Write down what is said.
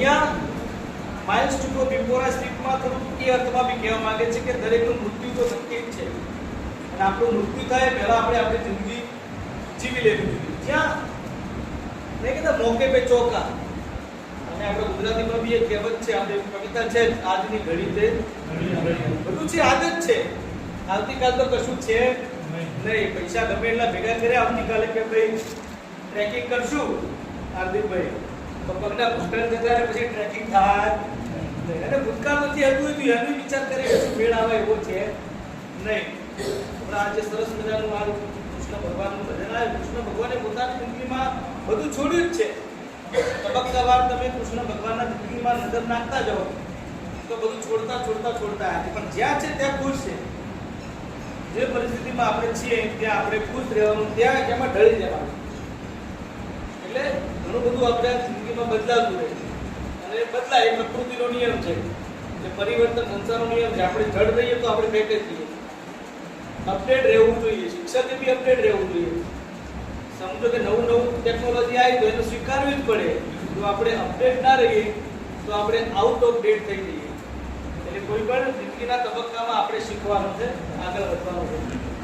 અહીંયા miles two before સ્ક્રિપ્ટમાં થોડુંક એ અર્થમાં બી કહેવા માંગે છે કે દરેકનું મૃત્યુ તો જ છે. અને આપણું મૃત્યુ થાય પહેલા આપણે આપણી જિંદગી જીવી લેવી જોઈએ. જ્યાં નહીં કહેતા મોકે પે ચોકા અને આપણે ગુજરાતીમાં બી એક કહેવત છે, આપણે કવિતા છે, આજની ઘડી તે બધું છે આજ જ છે. આવતીકાલ તો કશું છે નહીં. પૈસા ગમે એટલા ભેગા કર્યા, આવતીકાલે કે ભાઈ ટ્રેકિંગ કરશું. હાર્દિકભાઈ પગના ઘૂંટણ જતા રહે, પછી ટ્રેકિંગ થાય. અને ભૂતકાળમાંથી હતું હતું એનો વિચાર કરે કે શું મેળ આવે એવો છે નહીં. હમણાં આજે સરસ મજાનું આ કૃષ્ણ ભગવાનનું ભજન આવ્યું, કૃષ્ણ ભગવાને પોતાની જિંદગીમાં બધું છોડ્યું જ છે. તબક્કાવાર તમે કૃષ્ણ ભગવાનના જિંદગીમાં નજર નાખતા જાઓ, તો બધું છોડતા છોડતા છોડતા આવે પણ જ્યાં છે ત્યાં ખુશ છે. જે પરિસ્થિતિમાં આપણે છીએ, ત્યાં આપણે ખુશ રહેવાનું, ત્યાં એમાં ઢળી જવાનું. એટલે ઘણું બધું આપણે જિંદગીમાં બદલાતું રહે અને બદલાય એ પ્રકૃતિનો નિયમ છે. જે પરિવર્તન સંસારનો નિયમ છે. આપણે જડ રહીએ તો આપણે પેકેજ થઈએ અપડેટ રહેવું જોઈએ. શિક્ષકે બી અપડેટ રહેવું જોઈએ. સમજો કે નવું નવું ટેકનોલોજી આવી તો એને સ્વીકારવી જ પડે. જો આપણે અપડેટ ના રહીએ, તો આપણે આઉટ ઓફ ડેટ થઈ જઈએ. એટલે કોઈ પણ જિંદગીના તબક્કામાં આપણે શીખવાનું છે, આગળ વધવાનું છે.